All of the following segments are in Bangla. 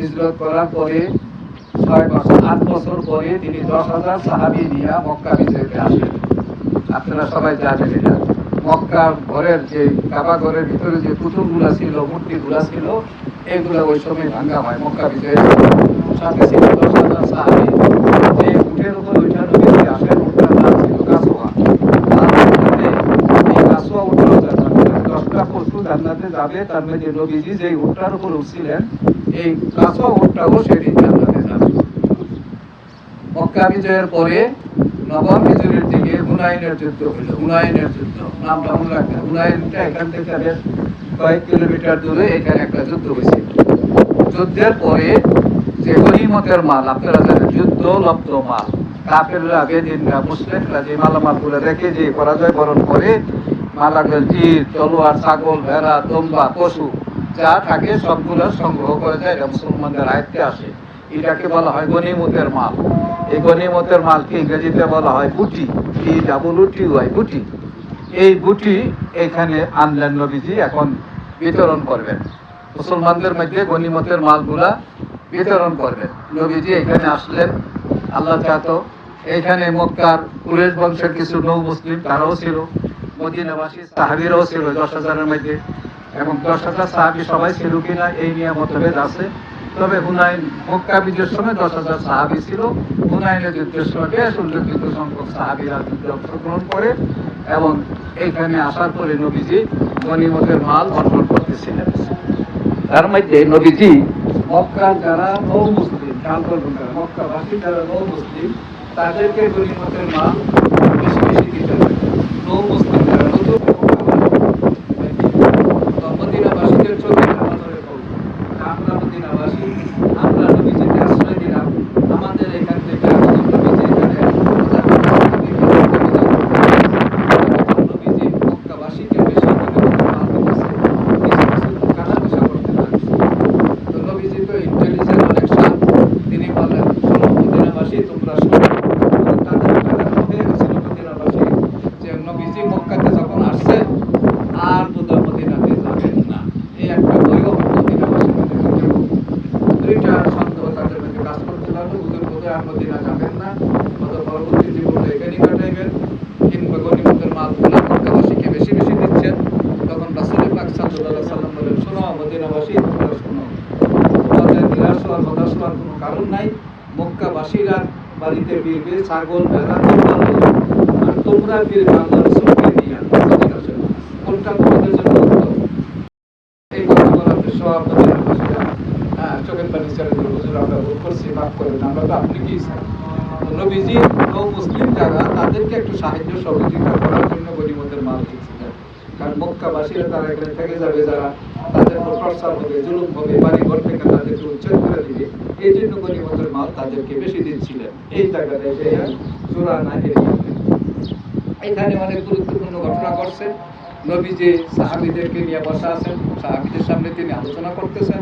হিজরত করার পরে ছয় বছর, আট বছর পরে তিনি দশ হাজার সাহাবি নিয়ে মক্কা বিজয়তে আসেন। আপনারা সবাই জানেন এটা। মক্কা ঘরের যে কাবা ঘরের ভিতরে যে পুতুলগুলা ছিল, মূর্তিগুলা ছিল, এগুলো ওই সময় ভাঙ্গা হয় মক্কা বিজয়ের সাথে ছিল দশ হাজার সাহাবি। যে উঠের উপর ওইটা নবীজি আসেন যাবে, তার মধ্যে নবীজি যে উঠটার উপর উঠছিলেন এই কাসোয়া উঠটাও সেদিন জান্নাতে যাবে মক্কা বিজয়ের পরে নবম হিজরির দিকে হুনাইনের যুদ্ধ হলো হুনাইনের যুদ্ধ নামটা মনে রাখবেন হুনাইনটা এখান থেকে বেশ কয়েক কিলোমিটার দূরে এখানে একটা যুদ্ধ হয়েছিল যুদ্ধের পরে যে গনিমতের মাল, আপনারা জানেন, যুদ্ধ লব্ধ মাল। কাপেররা বেদিনরা মুসলিমরা যে মালামালগুলো রেখে যে পরাজয় বরণ করে মালাগুলো তীর তলোয়ার, ছাগল, ভেড়া, দম্বা, পশু যা থাকে সবগুলো সংগ্রহ করে যায় এটা মুসলমানদের আয়ত্তে আসে। এটাকে বলা হয় গনিমতের মাল। এই গনিমতের মালকে ইংরেজিতে বলা হয় বুটি টি ডাবল টি ওয়াই বুটি। এই বুটি এখানে আনলেন নবীজি, এখন বিতরণ করবেন। মুসলমানদের মধ্যে গনিমতের মালগুলা বিতরণ করবেন। নবীজি এখানে আসলেন, আল্লাহ চাহত এখানে মক্কার কুরেশ বংশের কিছু নৌ মুসলিম তারাও ছিল, মদিনাবাসী সাহাবিরাও ছিল, দশ হাজারের মধ্যে। এবং দশ হাজার সাহাবি সবাই ছিল কিনা এই নিয়ে মতভেদ আছে। তবে হুনাইন মক্কা বিজয়ের সময় দশ হাজার সাহাবি ছিল। হুনাইনের যুদ্ধের সময় বেশ উল্লেখযোগ্য সংখ্যক সাহাবিরা যুদ্ধে অংশগ্রহণ করে এবং এখানে আসার পরে নবীজি গনিমতের মাল বন্টন করতেছিলেন। তার মধ্যে নবীজি মক্কার যারা নৌ মুসলিম মক্কাবাসী যারা নৌ মুসলিম তাদেরকে গনিমতের মাল বেশি বেশি দিতে নৌ মুসলিম যারা নতুন মক্কাবাসী, মদিনাবাসীদের চোখে আমাদের আমরা মদিনাবাসী আমরা নবীজিকে আশ্রয় দিলাম আমাদের এখান থেকে আমাদের নবীজি এখানে নবীজি মক্কাবাসীকে বেশি গনিমতের মাল দিতেছে কিছু কিছু কানাঘুষা করতে লাগছে তো নবীজি তো ইন্টেলিজেন্ট অনেক সাপ তিনি বললেন শোনো মদিনাবাসী তোমরা শোনো তাদের তাদের হয়ে গেছিল মদিনাবাসী যে নবীজি মক্কাতে যখন আসছে আর বোধহয় মদিনাতে যাবেন না এই একটা ভয়ও মদিনাবাসীর মধ্যে কাজ দুইটা সন্দেহ তাদের মধ্যে কাজ করতে লাগল হুজুর বোধহয় আর মদিনা যাবেন না। অত পরবর্তী জীবনটা এখানেই কাটাইবেন। কিংবা গণিমতের মালগুলো মক্কাবাসীকে বেশি বেশি দিচ্ছেন। তখন রাসূল পাক আলাইহি সাল্লাম বলেন, শোনো মদিনাবাসী, তোমরা শোনো। তোমাদের নিরাশ হওয়ার, হতাশ হওয়ার কোনো কারণ নাই। মক্কাবাসীরা বাড়িতে ফিরবে, ছাগল, ভেড়া আর তোমরা আলাইহি ওয়াসাল্লাম। কোনটা তোমাদের জন্য উত্তম এই কথা বলার পর সব মদিনাবাসীরা হ্যাঁ, চোখের পানি ছেড়ে দিল হুজুর আমরা ভুল করছি মাফ করবেন আমরা নবীজি মুসলিম যারা, তাদেরকে একটু সাহায্য সহযোগিতা করার জন্য মাল কারণ মক্কাবাসীরা তারা এখানে থেকে যাবে, যারা তাদের প্রসার হবে, জুলুম হবে বাড়ি ঘর থেকে তাদেরকে উচ্ছেদ করে দিবে, এই জন্য মাল তাদেরকে বেশি দিচ্ছিলেন। এই এখানে অনেক গুরুত্বপূর্ণ ঘটনা ঘটছে। নবীজি সাহাবিদেরকে নিয়ে বসা আছেন। সাহাবিদের সামনে তিনি আলোচনা করতেছেন।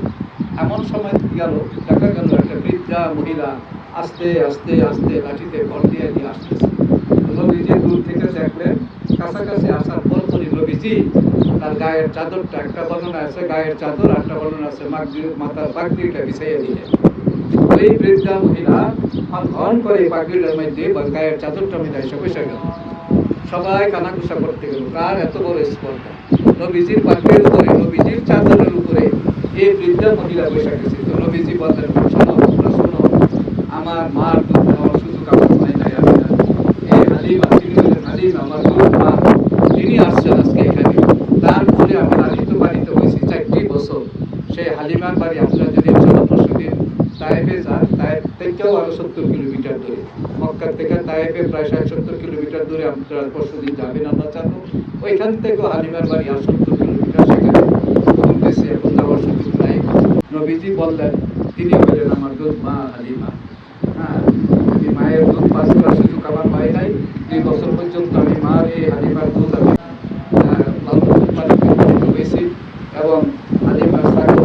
এমন সময় গেল, দেখা গেল একটা বৃদ্ধা মহিলা আস্তে আস্তে আস্তে লাঠিতে ঘর দিয়ে দিয়ে আসতেছে। নবীজি দূর থেকে দেখলেন কাছাকাছি আসার পর পরই নবীজি তার গায়ের চাদরটা একটা বর্ণনা আছে, গায়ের চাদর একটা বর্ণনা আছে মাথার পাগড়িটা বিছাইয়া দিলেন ওই বৃদ্ধা মহিলা ঘন করে পাগড়িটার মধ্যে গায়ের চাদরটা মধ্যে এসে বসে গেল। সবাই কানাঘুষা করতে গেল কার এত বড় স্পর্ধা। নবীজির পাখির উপরে নবীজির চাদরের উপরে এই বৃদ্ধা মহিলা বসে গেছে। তো নবীজি বললেন আমার মার আমার হয় নাই, আমি এই হালিমা তিনি আমার মা তিনি আসছেন আজকে এখানে। তারপরে আমি লালিত বাড়িতে হয়েছি চারটি বছর। সেই হালিমার বাড়ি আপনারা যদি পরশু দিন যান থেকেও সত্তর কিলোমিটার দূরে। মক্কা থেকে প্রায় ষাট সত্তর কিলোমিটার দূরে আপনারা পরশু দিন যাবেন আল্লাহ চান ওইখান থেকেও হালিমার বাড়ি আর সত্তর কিলোমিটার সেখানে। ঘুরতেছে এখন যাওয়ার সুযোগ নাই। নবীজি বললেন, তিনি হলেন আমার দুধ মা হালিমা। হ্যাঁ এই মায়ের দুধ পাঁচ করার সুযোগ আমার পাই নাই দুই বছর পর্যন্ত আমি মার এই হালিমার দুধ আমি হয়েছি এবং হালিমার আমি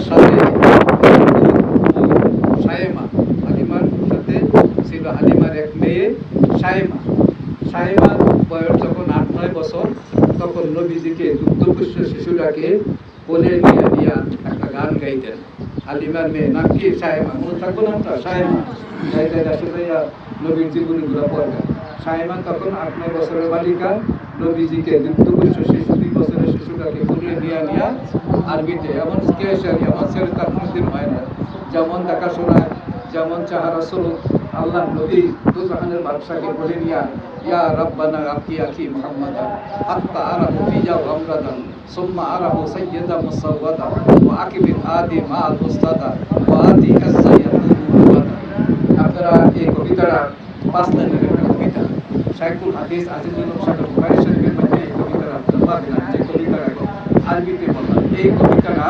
সাথে সায়েমা হালিমার সাথে ছিল হালিমার এক মেয়ে সায়েমা সায়েমার বয়স যখন আট নয় বছর তখন নবীজিকে দুগ্ধপুষ্ট শিশুটাকে কোলে নিয়ে নিয়ে একটা গান গাইতেন হালিমার মেয়ে, নাম কি? সায়েমা মনে থাকব নামটা সায়েমা গাইতে আসলে নবীর জীবনীগুলো পড়বেন সায়েমা তখন আট, নয় বছরের বালিকা। নবীজিকে দুগ্ধপুষ্ট শিশু দুই বছরের শিশুটাকে কোলে নিয়ে নিয়ে আরবিতে। এমন স্কেশারি এমন ছেলে তার কোনোদিন হয় না। যেমন দেখাশোনা যেমন চাহারা স্বরূপ আল্লাহ নবী দুজাহানের বাদশাকে বলে নিয়া ইয়া রাব্বানা আকি আকি মুহাম্মাদ হাত্তা আরাহু ফিয়া গামরাদান সুম্মা আরাহু সাইয়্যিদা মুসাওয়াদা ওয়া আকিবিল আদি মা আল উস্তাদা ওয়া আতি কাসাইয়াদু আপনারা এই কবিতাটা পাঁচ লাইনের একটা কবিতা। শাইখুল হাদিস আজিজুল শাহ বুখারী শরীফের মধ্যে এই কবিতাটা আপনারা পাবেন না, যে কবিতাটা আরবিতে বলা। এই কবিতাটা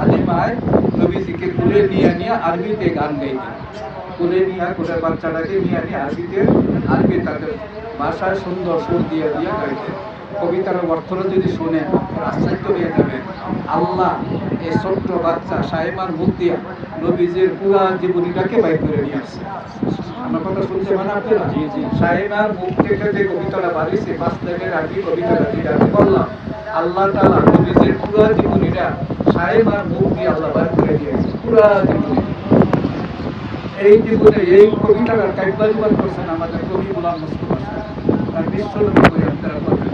আলিমায় নবীজিকে কুলে নিয়ে নিয়ে আরবিতে গান গাইতেন। কুলে নিয়ে কুলের বাচ্চাটাকে নিয়ে নিয়ে আরবিতে আরবি তাদের ভাষায় সুন্দর সুর দিয়ে দিয়ে গাইতেন কবিতার অর্থটা যদি শোনেন আশ্চর্য হয়ে যাবে আল্লাহ এই ছোট্ট বাচ্চা সাহেমার মুখ দিয়া নবীজির পুরা জীবনীটাকে বাইর করে নিয়ে আসছে। আমার কথা শুনতে মানে আপনারা? জি জি। সাহেবার মুখ থেকে যে কবিতাটা বাড়িছে পাঁচ লাইনের আগে কবিতাটা যেটা আমি বললাম আল্লাহ তাআলা নবীজির পুরা জীবনীটা সাহেবার মুখ দিয়ে আল্লাহ বার করে দিয়েছে পুরা জীবনী। এই জীবনে এই কবিতাটা কাইবাজবাদ করছেন আমাদের কবি গোলাম মুস্তফা সাহেব। আর বিশ্ব নবী করে আপনারা করবেন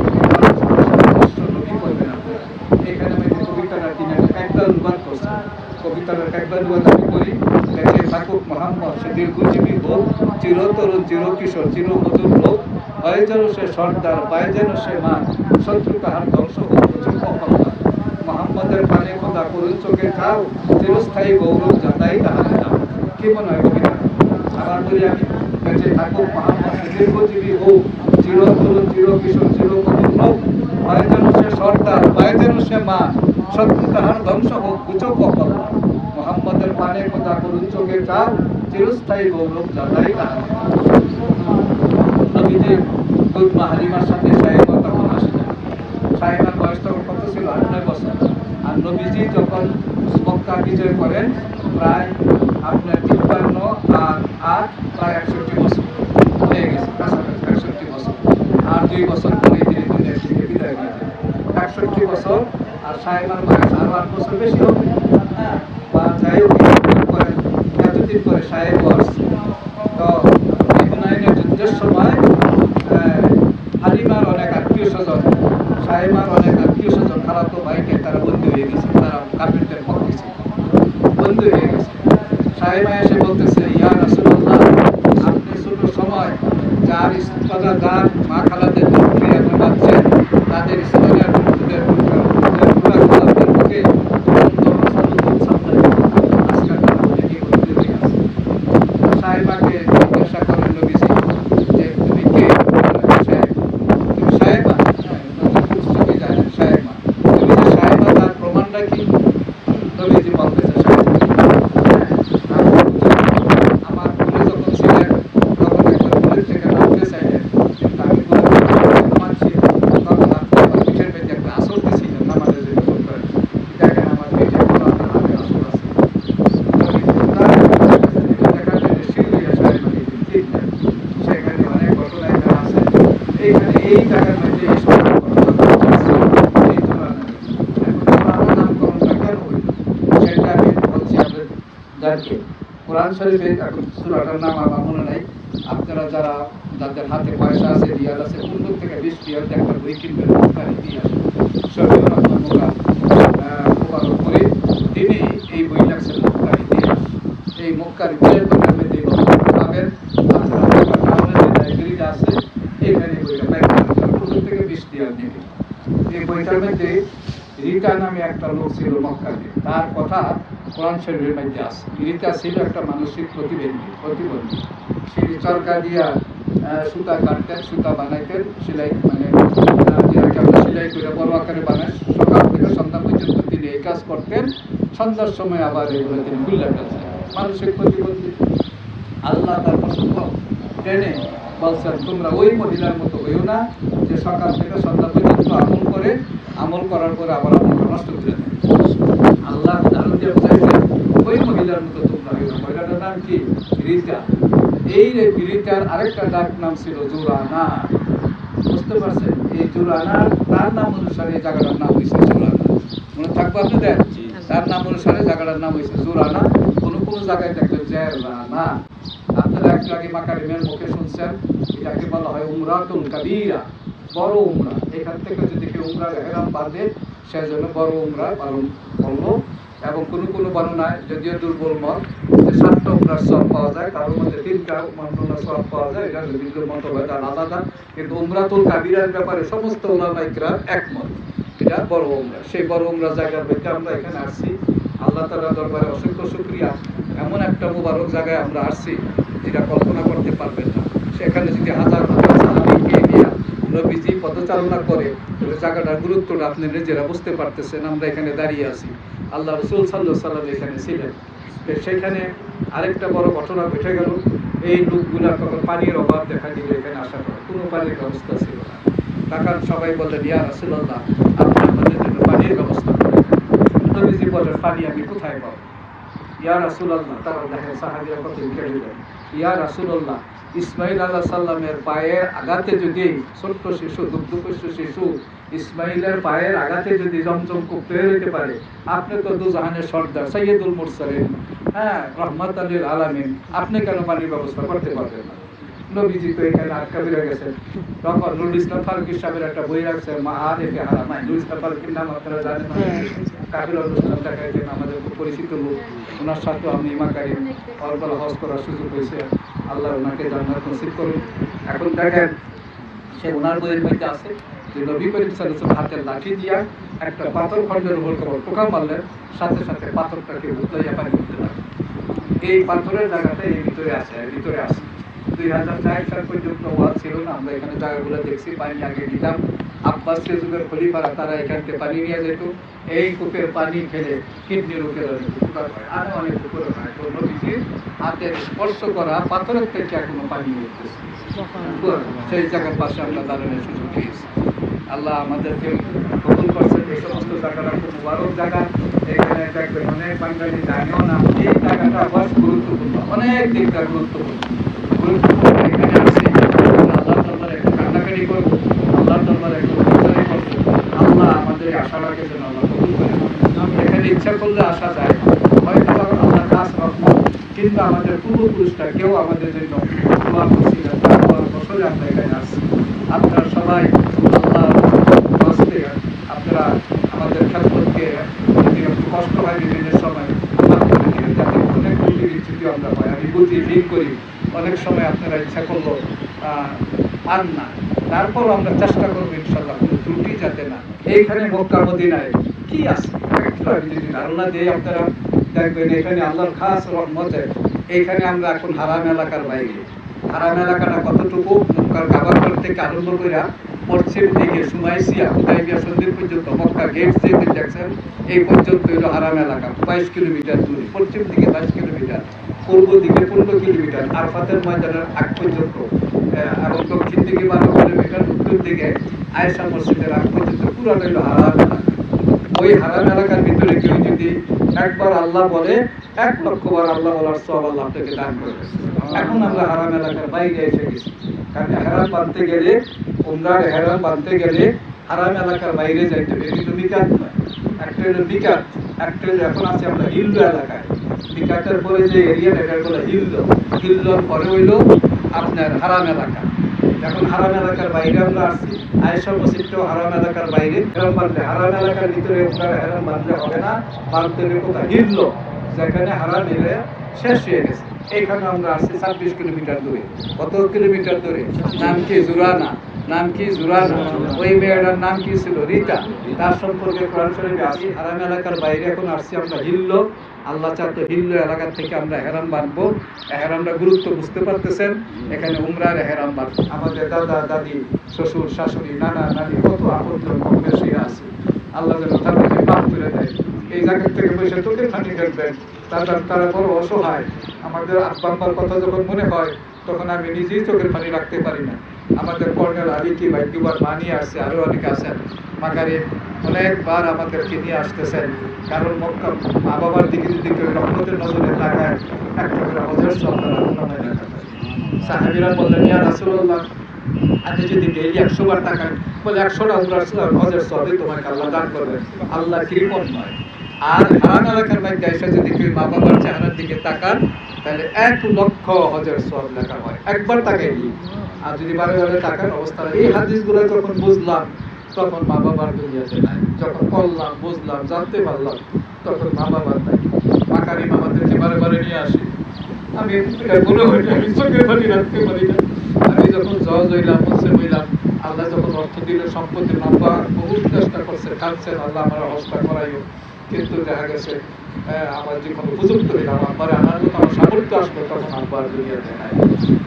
বিশ্ব নবী করবেন আপনারা। এখানে আমি কবিতাটা তিনি কাইবাল অনুবাদ করছেন। কবিতাটার কাইবাল অনুবাদ আমি করি দেখে থাকুক মোহাম্মদ, সে দীর্ঘজীবী হোক, চিরতরুণ চিরকিশোর, চিরমধুর হোক হয় যেন সে সর্দার, পায় যেন সে মা শত্রু তাহার ধ্বংস হোক করুন চোখে খাও চিরস্থায়ী গৌরব যাতাই তাহারে মনে হয় কবিতা আবার বলি আমি বেঁচে মোহাম্মদ দীর্ঘজীবী হোক চিরতরুণ চিরকিশোর, চিরমধুর হোক হয় যেন সে সর্দার, পায় যেন সে মা, শত্রু তাহার ধ্বংস হোক বুঝুক অপরাধ। মোহাম্মদের পানে খোদা করুন চোখে খাও চিরস্থায়ী গৌরব যাতাই তাহারে। দাও নবীজির দুধ মা হালিমার সাথে সাহেবা তখন আসলেন সাহেবার বয়স তখন কত ছিল? আট, নয় বছর। আর নবীজি যখন মক্কা বিজয় করেন প্রায় আপনার তিপ্পান্ন আর আট প্রায় একষট্টি বছর হয়ে গেছে, কাছাকাছি একষট্টি বছর। আর দুই বছর পরে তিনি দুনিয়া থেকে বিদায় নিয়েছেন একষট্টি বছর আর সাহেবার বয়স আরও আট বছর বেশি হবে হ্যাঁ বা যাই হোক এতদিন পরে এতদিন পরে সাহেব আসছে তো এই হুনাইনের যুদ্ধের সময় আহ, হালিমার অনেক আত্মীয় স্বজন সাহেমার অনেক আত্মীয় স্বজন খালাতো ভাইকে তারা বন্দী হয়ে গেছে তারা কাপড়দের পক্ষে ছিল বন্দী হয়ে গেছে সাহেমা এসে বলতেছে ইয়া রাসূলুল্লাহ আপনি ছোট সময় যার ইস্তাদা যার মা খালাদের দুঃখে আপনি পাচ্ছেন তাদের ইস্তাদার দুঃখের পুরা খালাদের পক্ষে আজকাল দেখি বন্দী হয়ে আছে সাহেবাকে জিজ্ঞাসা করেন নবীজি যে তুমি কে সাহেব তুমি সাহেবা হ্যাঁ, তুমি জানেন সাহেবা তুমি যে সাহেবা তার প্রমাণটা কি নবীজি বলতেছে সাহেব আমার পুলে যখন ছিলেন তখন একবার পুলের থেকে নামতে চাইলেন কিন্তু আমি পুলে মানছি তখন আপনি আমার পিঠের পেটে একটা আসর দিয়েছিলেন নামাজের জন্য করে দেখেন আমার পিঠে কোনো আপনার হাতে আসর আছে সেখানে অনেক ঘটনা এখানে আছে এইখানে এই জায়গার মধ্যে এই সব ঘটনা ঘটেছে। এই তুলনায়। এখন আমার নামকরণটা কেন হইল? সেটা আমি বলছি আপনাদেরকে। কোরআন শরীফে এখন সূরাটার নাম আমার মনে আপনারা যারা যাদের হাতে পয়সা আছে রিয়াল আছে পনেরো থেকে বিশ রিয়াল একটা ইতিহাস শরীফ রহমান মোকা মোবারক করে তিনি এই বই লেখছেন মক্কার ইতিহাস এই মক্কার ইতিহাস নামে যে গল্পটা পাবেন আপনারা ঢাকা টাউনে যে লাইব্রেরিটা আছে এখানে বইটা পাইবেন পনেরো থেকে বিশ রিয়াল নেবে এই বইটার রিতা নামে একটা লোক ছিল মক্কাতে। তার কথা কোরআন শরীফের মধ্যে আছে। রিতা ছিল একটা মানসিক প্রতিবন্ধী প্রতিবন্ধী। সে চরকা দিয়া সুতা কাটতেন, সুতা বানাইতেন, সেলাই মানে যেটাকে করে বড় আকারে বানায়, সকাল থেকে সন্ধ্যা পর্যন্ত তিনি এই কাজ করতেন। সন্ধ্যার সময় আবার এগুলো তিনি খুলে ফেলছেন মানুষের প্রতিবন্ধী। আল্লাহ তার পছন্দ। টেনে বলছেন, তোমরা ওই মহিলার মতো হইও না। যে সকাল থেকে সন্ধ্যা পর্যন্ত আমল করে আমল করার পরে আবার আমলটা নষ্ট করে দেয় আল্লাহ দিয়ে ওই মহিলার মতো তোমরা হইও না মহিলাটার নাম কি? রিতা এই রে রিতার আরেকটা ডাক নাম ছিল জোরানা। বুঝতে পারছেন? এই জোরানা তার নাম অনুসারে এই জায়গাটার নাম হয়েছে জোরানা। মনে থাকব আপনাদের? তার নাম অনুসারে জায়গাটার নাম হয়েছে জোরানা। কোনো কোনো জায়গায় দেখবেন জেরানা। আপনারা একটু আগে মাকারিমের মুখে শুনছেন এটাকে বলা হয় উমরাতুল কাবীরা। বড় উমরা। এখান থেকে যদি কেউ উমরা এহরাম বাঁধে সেজন্য বড় উমরা পালন করল। এবং কোনো কোনো বর্ণনায় যদিও দুর্বল মত, যে সাতটা উমরার সব পাওয়া যায় কারোর মধ্যে তিনটা মন্ত্রণার সব পাওয়া যায়, এটা বিভিন্ন আর আলাদা। কিন্তু উমরাতুল কাবিরার ব্যাপারে সমস্ত ওলামাইকরা একমত। এটা বড় উমরা। সেই বড় উমরা জায়গার মধ্যে আমরা এখানে আসছি। আল্লাহ তালা দরবারে অসংখ্য শুক্রিয়া। এমন একটা মুবারক জায়গায় আমরা আসছি, যেটা কল্পনা করতে পারবেন না। সেখানে যদি হাজার হাজার নবীজি পদচারণা করে জায়গাটার গুরুত্বটা আপনি নিজেরা বুঝতে পারতেছেন, আমরা এখানে দাঁড়িয়ে আছি। আল্লাহ রসুল সাল্লাহ সাল্লাম এখানে ছিলেন। সেখানে আরেকটা বড় ঘটনা ঘটে গেল। এই লোকগুলা তখন পানির অভাব দেখা দিল এখানে আসার পর। কোনো পানির ব্যবস্থা ছিল না। তখন সবাই বললেন, ইয়া রাসুল্লাহ আপনি আমাদের জন্য পানির ব্যবস্থা করেন। নবীজি বলেন পানি আমি কোথায় পাবো? ইয়া রাসুলাল্লাহ, তারা দেখেন সাহাবিরা কত লিখে দিলেন। ইয়া রাসুলাল্লাহ ইসমাইল আল্লাহ সাল্লামের পায়ের আঘাতে যদি ছোট্ট শিশু দুগ্ধপুষ্ট শিশু ইসমাইলের পায়ের আঘাতে যদি জমজম কূপ তৈরি হইতে পারে, আপনি তো দুজাহানের সর্দার সৈয়দুল মুরসালিন। হ্যাঁ রহমত আলীর আলামিন, আপনি কেন পানির ব্যবস্থা করতে পারবেন না? নবীজি তো এখানে আটকা বেড়ে গেছেন। তখন নুরুল ইসলাম ফারুক সাহেবের একটা বই রাখছে মা আর একে হারামাই নুরুল ইসলাম ফারুকের নাম আপনারা জানেন? কাবিল অনুষ্ঠান দেখাইতেন আমাদের খুব পরিচিত লোক। ওনার সাথেও আমি ইমাকারি অল্প হজ করার সুযোগ হয়েছে। আল্লাহ ওনাকে জান্নাত নসিব করুন। এখন দেখেন সে ওনার বইয়ের মধ্যে আছে যে নবী করিম সাল্লাল্লাহু হাতের লাঠি দিয়া একটা পাথর খণ্ডের উপর কেবল টোকা মারলেন সাথে সাথে পাথরটাকে উতলাইয়া পানি করতে লাগল এই পাথরের জায়গাটা এই ভিতরে আছে ভিতরে আছে। দুই হাজার চার সাল পর্যন্ত ওয়াজ ছিল না। আমরা এখানে জায়গাগুলো দেখছি, পানি আগে দিতাম আব্বাস যুগের খলিফারা তারা এখান থেকে পানি নিয়ে যেত। এই কূপের পানি ফেলে কিডনি রোগের অনেক উপকার হয়। আর অনেক উপকার হয়। তো নবীজির হাতে স্পর্শ করা পাথরের থেকে এখনও পানি উঠতেছে সেই জায়গার পাশে আমরা দাঁড়ানোর সুযোগ পেয়েছি। আল্লাহ আমাদেরকে কবুল করছেন এই সমস্ত জায়গাটা খুব মুবারক জায়গা। এখানে দেখবেন অনেক বাঙালি জানেও না, এই জায়গাটা আবার গুরুত্বপূর্ণ। অনেক দিকটা গুরুত্বপূর্ণ। আল্লাহ আমাদের কবুল করে এখানে ইচ্ছা করলে আসা যায় হয়তো আল্লাহ কাজ রহমত কিন্তু আমাদের পূর্বপুরুষরা কেউ আমাদের জন্য আমরা এখানে আসছি আপনারা সবাই আপনারা আমাদের খেদমতকে কষ্ট হয় বিভিন্ন সময় আমরা আমি বুঝি ফিল করি। অনেক সময় আপনারা ইচ্ছা করল পান না। তারপর আমরা চেষ্টা করব ইনশাল্লাহ, কোনো ত্রুটি যাতে না। এইখানে মক্কা মদিনায় কি আছে? যদি ধারণা দিই আপনারা দেখবেন, এখানে আল্লাহর খাস রহমতে এইখানে আমরা এখন হারাম এলাকার বাইরে। হারাম এলাকাটা কতটুকু? মক্কার কাবাঘর থেকে আরম্ভ করে পশ্চিম দিকে সুমাইসিয়া হুদাইবিয়া সন্ধির পর্যন্ত মক্কা গেট যেতে দেখছেন, এই পর্যন্ত হলো হারাম এলাকা, বাইশ কিলোমিটার দূরে। পশ্চিম দিকে বাইশ কিলোমিটার পূর্ব দিকে পনেরো কিলোমিটার আরফাতের ময়দানের আগ পর্যন্ত এবং দক্ষিণ দিকে বারো কিলোমিটার উত্তর দিকে আয়েশা মসজিদের আগ পর্যন্ত হলো হারাম ওই হারাম এলাকার ভিতরে কেউ যদি একবার আল্লাহ বলে, এক লক্ষ বার আল্লাহ বলার সব আল্লাহ আপনাকে দান করবে এখন আমরা হারাম এলাকার বাইরে এসে গেছি। কারণ হেরাম বাঁধতে গেলে, উমরার হেরাম বাঁধতে গেলে হারাম এলাকার বাইরে যাইতে হবে। কিন্তু বিকাত নয়। একটা হলো বিকাত একটা এখন আছে আমরা হিন্দু এলাকায়। বিকাতের পরে যে এরিয়া এটা হলো হিল্লো। পরে হইল আপনার হারাম এলাকা। এখন হারাম এলাকার বাইরে আমরা আসছি। আয়েশা মসজিদটাও হারাম এলাকার বাইরে। হেরাম বাঁধলে হারাম এলাকার ভিতরে আপনারা হেরাম বাঁধলে হবে না। বাঁধতে হবে কোথায়? হিল্ল। যেখানে হারাম এরিয়া শেষ হয়ে গেছে। এইখানে আমরা আসছি ছাব্বিশ কিলোমিটার দূরে। কত কিলোমিটার দূরে? নাম কি? জুরানা। নাম কি জুরানা ওই মেয়েটার নাম কি ছিল? রিতা। তার সম্পর্কে কোরআন শরীফে আসি, হারাম এলাকার বাইরে এখন আসছি আমরা হিল্লো। আল্লাহ চাতে হিল্লো এলাকার থেকে আমরা হেরাম বাঁধবো। হেরামটা গুরুত্ব বুঝতে পারতেছেন। এখানে উমরার হেরাম বাঁধবো আমাদের দাদা, দাদি, শ্বশুর, শাশুড়ি, নানা, নানি, কত আপনজন কম বেশি আছে। আল্লাহ যেন তাদেরকে মাফ করে দেয়। এই জায়গা থেকে বসে তোকে ফানি দেখবেন তারা তারা বড় অসহায়। আমাদের আব্বাম্বার কথা যখন মনে হয়, তখন আমি নিজেই চোখের পানি রাখতে পারি না। আমাদের কর্নেল আলী কি ভাই দুবার আসছে আরও অনেকে আছেন। মাকারে অনেকবার আমাদেরকে নিয়ে আসতেছেন। কারণ মক্কা মা বাবার দিকে যদি কেউ রহমতের নজরে তাকায় একটা করে হজর দেখা সাহাবিরা বললেন, ইয়া রাসূলুল্লাহ, আপনি যদি ডেইলি একশো বার বলে তোমাকে আল্লাহ দান করবে। আল্লাহ কৃপণ নয়। আর হারান এলাকার মধ্যে এসে যদি কেউ মা বাবার চেহারার দিকে তাকান, তাহলে এক লক্ষ হজের সব লেখা হয়। একবার তাকাইলি আর যদি বারে বারে তাকান অবস্থা এই হাদিসগুলো যখন বুঝলাম, তখন মা বাবার দুনিয়াতে নাই। যখন করলাম, বুঝলাম, জানতে পারলাম, তখন মা বাবার নাই। মাকারি মামাদেরকে বারে বারে নিয়ে আসি। আমি মনে হয় আমি চোখের পানি রাখতে পারি না। আমি যখন জজ হইলাম মুসলিম হইলাম আল্লাহ যখন অর্থ দিল সম্পত্তি নাম্বা বহু চেষ্টা করছে, কাঁদছেন, আল্লাহ আমার অবস্থা করাইও। কিন্তু দেখা গেছে আমার যখন উপযুক্ত হইলাম, আমার আনার মতো সামর্থ্য আসবে তখন আব্বার দুনিয়াতে নাই।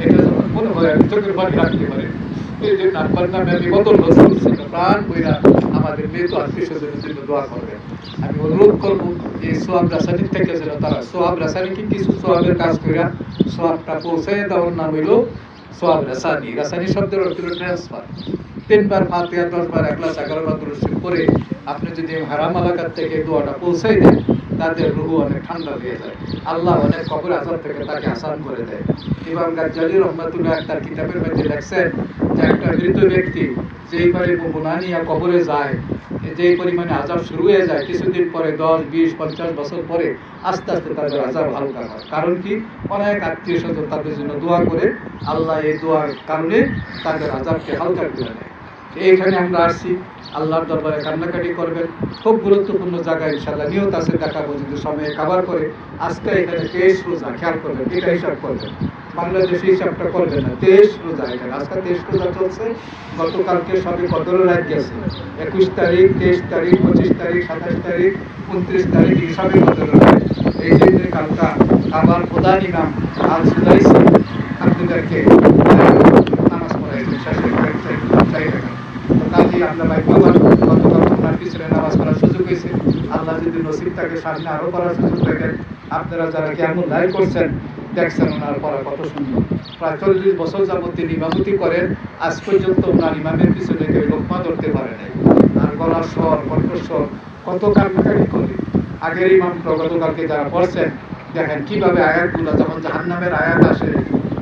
এটা মনে হয় চোখের পানি রাখতে পারি। এই জন্য আব্বার নামে আমি বদল প্রাণ কইরা আমাদের মেয়ে তো আত্মীয় জন্য দোয়া করবেন আমি অনুরোধ করব থেকে যেন তারা কিছু কাজ পৌঁছে দেওয়ার নাম হইল শব্দের অর্থ ট্রান্সফার তিনবার দশবার, এক লাখ এগারো করে আপনি যদি হারাম এলাকার থেকে দোয়াটা পৌঁছাই দেন তাদের রুহু অনেক ঠান্ডা হয়ে যায় আল্লাহ অনেক কবর আজাব থেকে তাকে আসান করে দেয়। ইমাম গাজ্জালি রহমাতুল্লাহ তার কিতাবের মধ্যে লেখছেন যে একটা মৃত ব্যক্তি যেই পারে বুনানিয়া কবরে যায়, যেই পরিমাণে আজাব শুরু হয়ে যায়, কিছুদিন পরে দশ, বিশ, পঞ্চাশ বছর পরে আস্তে আস্তে তাদের আজাব হালকা হয়। কারণ কি? অনেক আত্মীয় স্বজন তাদের জন্য দোয়া করে আল্লাহ এই দোয়ার কারণে তাদের আজাবকে হালকা করে দেয়। এইখানে আমরা আসছি। আল্লাহর দরবারে কান্নাকাটি করবেন। খুব গুরুত্বপূর্ণ জায়গা ইনশাল্লাহ নিয়ত আছে দেখাবো যদি সময়ে কাবার করে। আজকে এখানে তেইশ রোজা, খেয়াল করবেন, এটা হিসাব করবেন। বাংলাদেশে হিসাবটা করবেন না, তেইশ রোজা এখানে। আজকে তেইশ রোজা চলছে, গতকালকে সবে কদর রাত গেছে। একুশ তারিখ, তেইশ তারিখ, পঁচিশ তারিখ, সাতাশ তারিখ, উনত্রিশ তারিখ হিসাবে কদর এই জন্য কালকা আবার প্রধান ইমাম আল সুদাইসি আপনাদেরকে নামাজ পড়াইছেন শেষ করে চাই টাকা কাজী আমরা আল্লাহ নসিব থাকে, সামনে আরও পড়ার সুযোগ দেখেন আপনারা যারা কেমন করছেন, দেখছেন ওনার কত সুন্দর। বছর করেন। আজ পর্যন্ত ইমামের পিছনে কেউ ধরতে পারে আর গলার স্বর কত আগের ইমাম গতকালকে যারা পড়ছেন, দেখেন কীভাবে আয়াতগুলো যখন জাহান্নামের আয়াত আসে,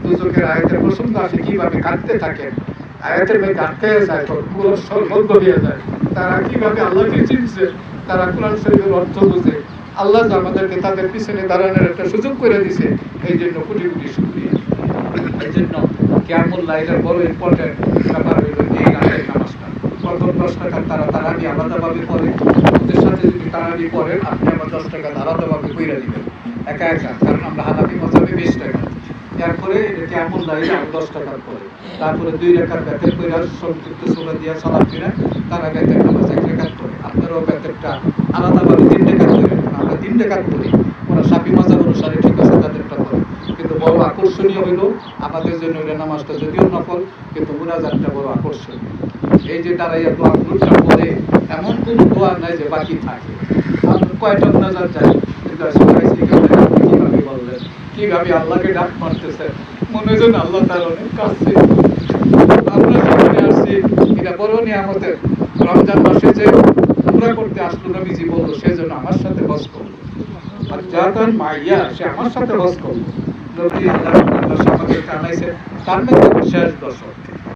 দুজকের আয়াতের প্রসঙ্গ আসে, কীভাবে কাঁদতে থাকেন। আয়াতের মধ্যে আটকে যায় সর্বদ্ধ হয়ে যায়। তারা কীভাবে আল্লাহকে চিনছে? তারা কোরআন শরীফের অর্থ বুঝে। আল্লাহ আমাদেরকে তাদের পিছনে দাঁড়ানোর একটা সুযোগ করে দিছে, এই জন্য কোটি কোটি শুক্রিয়া। এই জন্য কেমন লাইলের বড় ইম্পর্টেন্ট ব্যাপার হইল এই রাতের নামাজটা। প্রথম দশ টাকা তারা তারাবি আলাদাভাবে পড়ে। ওদের সাথে যদি তারাবি পড়েন, আপনি আমার দশ টাকা আলাদাভাবে কইরা দিবেন। একা একা, কারণ আমরা হানাফি মজাবে বিশ টাকা। এরপরে এটা কেমন লাইলে আরও দশ টাকার পরে তারপরে দুই রেখার ব্যাটের কইরা সংযুক্ত সোলা দিয়া সালাম ফিরা তারা ব্যাটের নামাজ এক রেখাত করে। আপনারাও ব্যাটেরটা আলাদাভাবে তিন রেখাত করেন আমরা তিন রেখাত করি। ওরা সাপি মজাব অনুসারে ঠিক আছে তাদেরটা করে। কিন্তু বড় আকর্ষণীয় হইল আমাদের জন্য ওই নামাজটা যদিও নকল কিন্তু মুনাজাতটা বড় আকর্ষণীয়। এই যে দাঁড়াইয়া দোয়া গ্রুপটা বলে এমন কোন দোয়া নাই যে বাকি থাকে। কয়টা মুনাজাত যায় কিন্তু সবাই কীভাবে বললেন কীভাবে আল্লাহকে ডাক মারতেছেন মনে হয় আল্লাহ তার অনেক কাছে। আমরা আসছি এটা বড় নিয়ামতের। রমজান মাসে যে করতে আসলো নবীজি বলল সেজন্য আমার সাথে বস করল। আর যাতান মাইয়া, সে আমার সাথে বস করল। নবী আল্লাহ আনাইছে তার মধ্যে শেষ দশক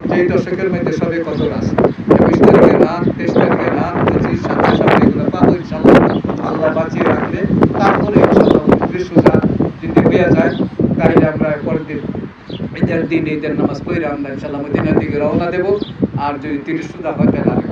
যেই দশকের মধ্যে সবে কত রাত, তেইশ রাত, পঁচিশ, সাতাশ সাতাশ, এগুলো পাবো ইনশাল্লাহ আল্লাহ বাঁচিয়ে রাখলে তারপরে ইনশাল্লাহ উনত্রিশ হয়ে যায়, তাহলে আমরা পরের দিন ঈদের দিন, ঈদের নামাজ পড়ে আমরা ইনশাল্লাহ মদিনার দিকে রওনা দেবো। আর যদি তিরিশ সুদা হয় তাহলে